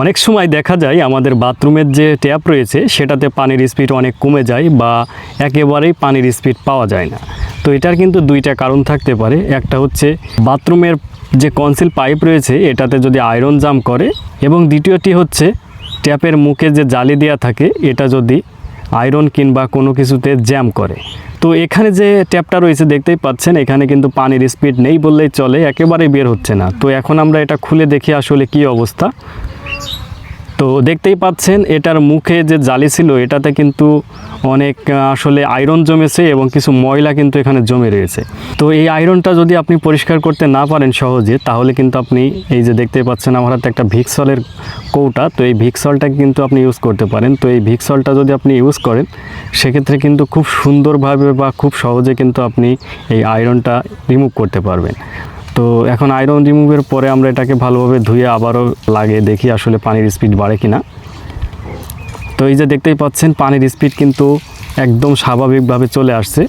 অনেক সময় দেখা যায় আমাদের বাথরুমের যে ট্যাপ রয়েছে, সেটাতে পানির স্পিড অনেক কমে যায় বা একেবারেই পানির স্পিড পাওয়া যায় না। তো এটার কিন্তু দুইটা কারণ থাকতে পারে। একটা হচ্ছে বাথরুমের যে কনসিল পাইপ রয়েছে, এটাতে যদি আয়রন জাম করে এবং দ্বিতীয়টি হচ্ছে ট্যাপের মুখে যে জালি দেওয়া থাকে, এটা যদি আয়রন কিংবা কোনো কিছুতে জ্যাম করে। তো এখানে যে ট্যাপটা রয়েছে, দেখতেই পাচ্ছেন, এখানে কিন্তু পানির স্পিড নেই বললেই চলে, একেবারেই বের হচ্ছে না। তো এখন আমরা এটা খুলে দেখি আসলে কি অবস্থা। তো দেখতেই পাচ্ছেন, এটার মুখে যে জালি ছিল, এটাতে কিন্তু অনেক আসলে আয়রন জমেছে এবং কিছু ময়লা কিন্তু এখানে জমে রয়েছে। তো এই আয়রনটা যদি আপনি পরিষ্কার করতে না পারেন সহজে, তাহলে কিন্তু আপনি এই যে দেখতেই পাচ্ছেন, আমার হাতে একটা ভিক্সলের কৌটা, তো এই ভিক্সলটা কিন্তু আপনি ইউজ করতে পারেন। তো এই ভিক্সলটা যদি আপনি ইউজ করেন, সেক্ষেত্রে কিন্তু খুব সুন্দরভাবে বা খুব সহজে কিন্তু আপনি এই আয়রনটা রিমুভ করতে পারবেন। তো এখন আয়রন রিমুভের পরে আমরা এটাকে ভালোভাবে ধুয়ে আবারও লাগে দেখি আসলে পানির স্পিড বাড়ে কি না তো এই যে দেখতেই পাচ্ছেন, পানির স্পিড কিন্তু একদম স্বাভাবিকভাবে চলে আসছে।